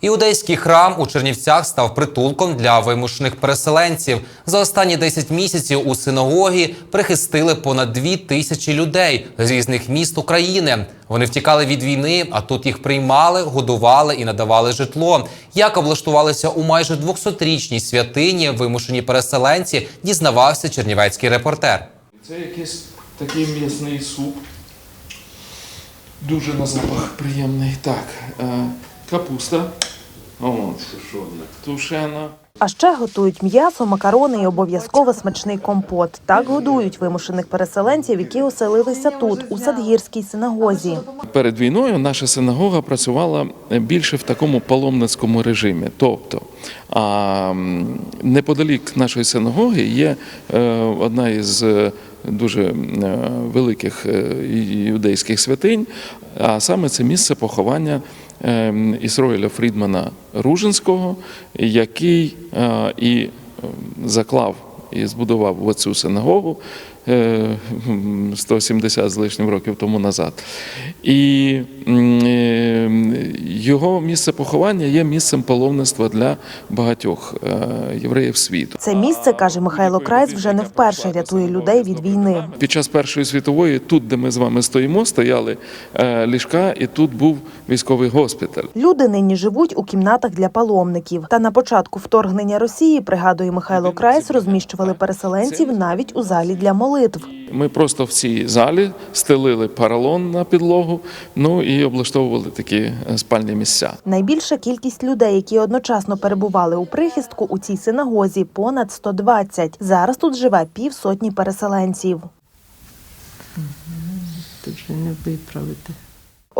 Іудейський храм у Чернівцях став притулком для вимушених переселенців. За останні 10 місяців у синагогі прихистили понад дві тисячі людей з різних міст України. Вони втікали від війни, а тут їх приймали, годували і надавали житло. Як облаштувалися у майже 200-річній святині вимушені переселенці, дізнавався чернівецький репортер. Це якийсь такий м'ясний суп. Дуже на запах приємний. Так, е, капуста. Тушена. А ще готують м'ясо, макарони і обов'язково смачний компот. Так годують вимушених переселенців, які оселилися тут, у Садгірській синагозі. Перед війною наша синагога працювала більше в такому паломницькому режимі. Тобто, а, неподалік нашої синагоги є е, одна із е, дуже е, великих юдейських святинь, а саме це місце поховання Ісроїля Фрідмана Ружинського, який е, і е, заклав і збудував оцю синагогу 170 з лишнім років тому назад. І е, його місце поховання є місцем паломництва для багатьох е, євреїв світу. Це місце, каже Михайло Крайс, вже не вперше рятує людей від війни. Під час Першої світової, тут, де ми з вами стоїмо, стояли е, ліжка, і тут був військовий госпіталь. Люди нині живуть у кімнатах для паломників. Та на початку вторгнення Росії, пригадує Михайло Крайс, розміщували переселенців навіть у залі для молитв. Ми просто в цій залі стелили паралон на підлогу, ну і облаштовували такі е, спальні місця. Найбільша кількість людей, які одночасно перебували у прихистку у цій синагозі, понад 120. Зараз тут живе півсотні переселенців. Тут вже не виправити.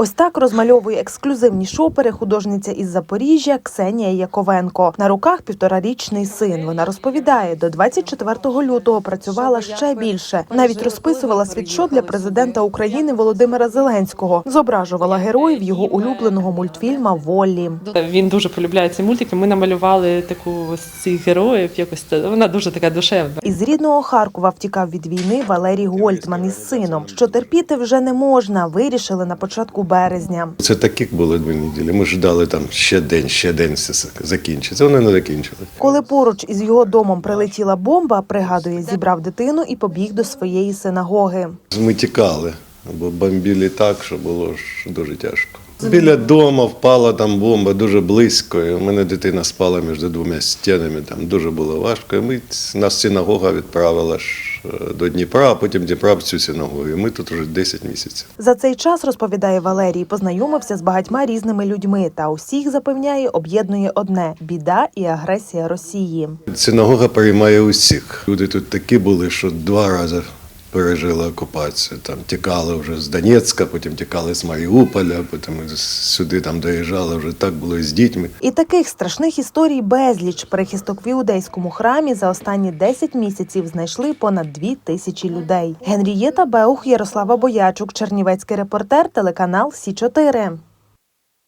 Ось так розмальовує ексклюзивні шопери художниця із Запоріжжя Ксенія Яковенко. На руках півторарічний син. Вона розповідає, до 24 лютого працювала ще більше. Навіть розписувала світшот для президента України Володимира Зеленського. Зображувала героїв його улюбленого мультфільма Волі. Він дуже полюбляє ці мультики. Ми намалювали таку цих героїв. Якось вона дуже така душевна. Із рідного Харкова втікав від війни Валерій Гольдман із сином. Що терпіти вже не можна. Вирішили на початку березня. Це такі були дві неділі. Ми ждали там ще день, ще день все закінчиться. Вони не закінчили. Коли поруч із його домом прилетіла бомба, пригадує, зібрав дитину і побіг до своєї синагоги. Ми тікали, бо бомбили так, що було ж дуже тяжко. Біля дому впала там бомба дуже близько. У мене дитина спала між двома стінами. Там дуже було важко. І ми нас синагога відправила ж е, до Дніпра, а потім Дніпра в цю синагогу. І Ми тут вже 10 місяців. За цей час розповідає Валерій, познайомився з багатьма різними людьми та усіх запевняє, об'єднує одне біда і агресія Росії. Синагога приймає усіх. Люди тут такі були, що два рази пережили окупацію. Там тікали вже з Донецька, потім тікали з Маріуполя, потім сюди там доїжджали, вже так було з дітьми. І таких страшних історій безліч. Перехисток в іудейському храмі за останні 10 місяців знайшли понад дві тисячі людей. Генрієта Беух, Ярослава Боячук, Чернівецький репортер, телеканал Сі 4